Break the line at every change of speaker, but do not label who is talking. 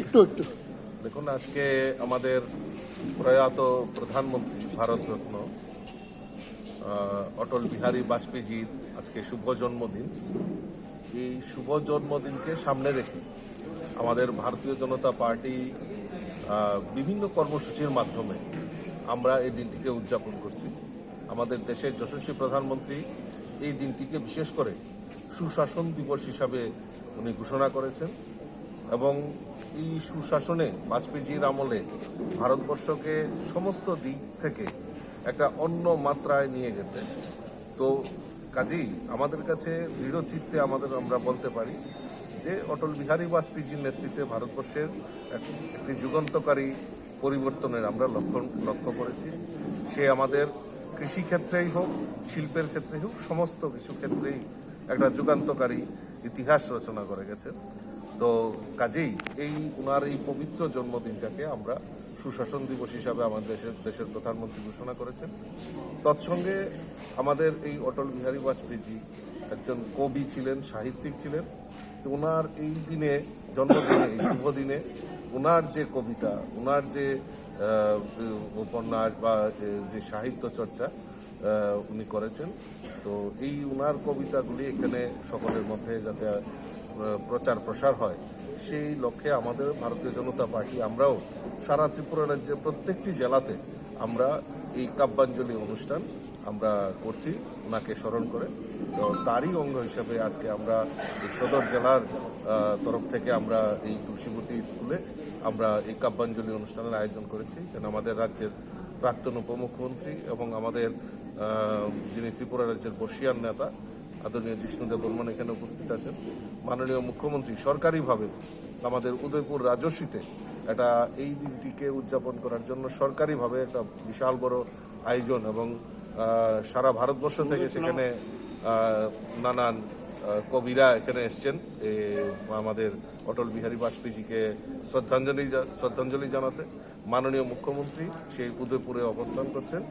একটু একটু।
দেখুন, আজকে আমাদের প্রয়াত প্রধানমন্ত্রী ভারতরত্ন অটল বিহারী বাজপেয়ীজির আজকে শুভ জন্মদিন। এই শুভ জন্মদিনকে সামনে রেখে আমাদের ভারতীয় জনতা পার্টি বিভিন্ন কর্মসূচির মাধ্যমে আমরা এই দিনটিকে উদযাপন করছি। আমাদের দেশের যশস্বী প্রধানমন্ত্রী এই দিনটিকে বিশেষ করে সুশাসন দিবস হিসাবে উনি ঘোষণা করেছেন এবং এই সুশাসনে বাজপেয়ীজির আমলে ভারতবর্ষকে সমস্ত দিক থেকে একটা অন্য মাত্রায় নিয়ে গেছে। তো কাজেই আমাদের কাছে দৃঢ় চিত্তে আমাদের আমরা বলতে পারি যে অটল বিহারী বাজপেয়ীজির নেতৃত্বে ভারতবর্ষের একটি যুগান্তকারী পরিবর্তনের আমরা লক্ষ্য লক্ষ্য করেছি। সে আমাদের কৃষিক্ষেত্রেই হোক, শিল্পের ক্ষেত্রেই হোক, সমস্ত কিছু ক্ষেত্রেই একটা যুগান্তকারী ইতিহাস রচনা করে গেছেন। তো কাজেই এই ওনার এই পবিত্র জন্মদিনটাকে আমরা সুশাসন দিবস হিসাবে আমাদের দেশের দেশের প্রধানমন্ত্রী ঘোষণা করেছেন। তৎসঙ্গে আমাদের এই অটল বিহারী বাজপেয়ীজি একজন কবি ছিলেন, সাহিত্যিক ছিলেন। তো ওনার এই দিনে, জন্মদিনে, এই শুভ দিনে ওনার যে কবিতা ওনার যে উপন্যাস বা যে সাহিত্য চর্চা উনি করেছেন। তো এই উনার কবিতাগুলি এখানে সকলের মধ্যে যাতে প্রচার প্রসার হয়, সেই লক্ষ্যে আমাদের ভারতীয় জনতা পার্টি, আমরাও সারা ত্রিপুরা রাজ্যের প্রত্যেকটি জেলাতে আমরা এই কাব্যাঞ্জলি অনুষ্ঠান আমরা করছি ওনাকে স্মরণ করে। তো তারই অঙ্গ হিসাবে আজকে আমরা সদর জেলার তরফ থেকে আমরা এই তুলসীবতী স্কুলে আমরা এই কাব্যাঞ্জলি অনুষ্ঠানের আয়োজন করেছি। কেন আমাদের রাজ্যের প্রাক্তন উপমুখ্যমন্ত্রী এবং আমাদের যিনি ত্রিপুরা রাজ্যের বর্ষিয়ান নেতা আদরণীয় জিষ্ণুদেব বর্মন এখানে উপস্থিত আছেন। মাননীয় মুখ্যমন্ত্রী সরকারিভাবে আমাদের উদয়পুর রাজস্বীতে এটা এই দিনটিকে উদযাপন করার জন্য সরকারিভাবে একটা বিশাল বড় আয়োজন এবং সারা ভারতবর্ষ থেকে সেখানে নানান কবিরা এখানে এসছেন। আমাদের অটল বিহারী বাজপেয়ীজিকে শ্রদ্ধাঞ্জলি শ্রদ্ধাঞ্জলি জানাতে মাননীয় মুখ্যমন্ত্রী সেই উদয়পুরে অবস্থান করছেন।